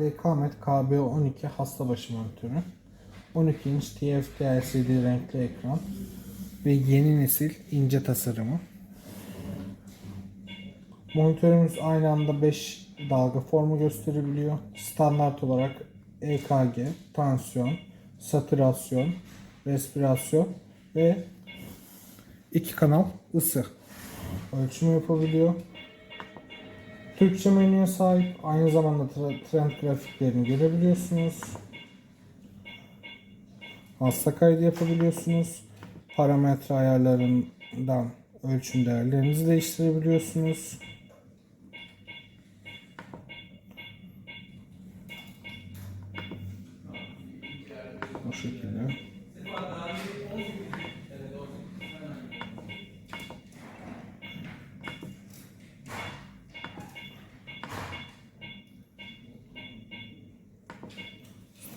Dekamet KB12 hasta başı monitörü. 12 inç TFT LCD renkli ekran ve yeni nesil ince tasarımı. Monitörümüz aynı anda 5 dalga formu gösterebiliyor. Standart olarak EKG, tansiyon, satürasyon, respirasyon ve iki kanal ısı ölçümü yapabiliyor. Türkçe menüye sahip. Aynı zamanda trend grafiklerini görebiliyorsunuz. Hasta kaydı yapabiliyorsunuz. Parametre ayarlarından ölçüm değerlerinizi değiştirebiliyorsunuz. Bu şekilde.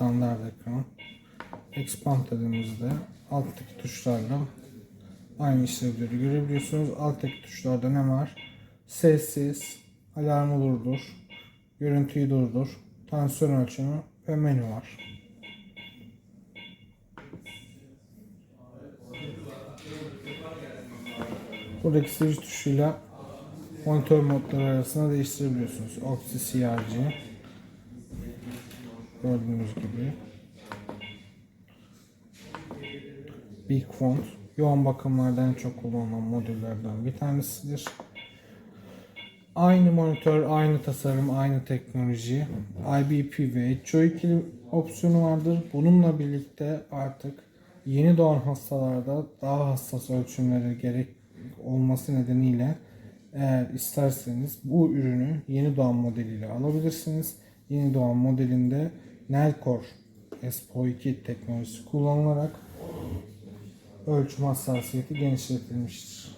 Standart ekran. Expand dediğimizde alttaki tuşlarla aynı işlevleri görebiliyorsunuz. Alttaki tuşlarda ne var? Sessiz, alarmı durdur, görüntüyü durdur, tansiyon ölçümü ve menü var. Buradaki switch tuşuyla monitör modları arasında değiştirebiliyorsunuz. Oxy CRG gördüğünüz gibi. Big Font yoğun bakımlarda en çok kullanılan modüllerden bir tanesidir. Aynı monitör, aynı tasarım, aynı teknoloji. IBP ve HO2 opsiyonu vardır. Bununla birlikte artık yeni doğan hastalarda daha hassas ölçümleri gerek olması nedeniyle eğer isterseniz bu ürünü yeni doğan modeliyle alabilirsiniz. Yeni doğan modelinde Nelcor ESPO2 teknolojisi kullanılarak ölçüm hassasiyeti genişletilmiştir.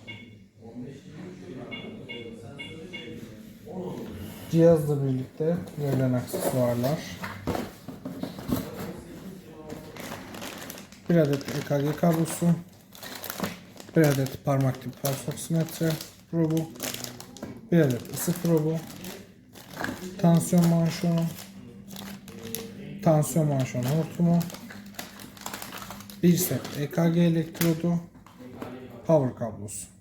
Cihazla birlikte verilen aksesuarlar. Bir adet EKG kablosu, bir adet parmak tipi pulse oksimetre probu, bir adet ısı probu, tansiyon manşonu, tansiyon manşonu hortumu, bir set EKG elektrodu, power kablosu.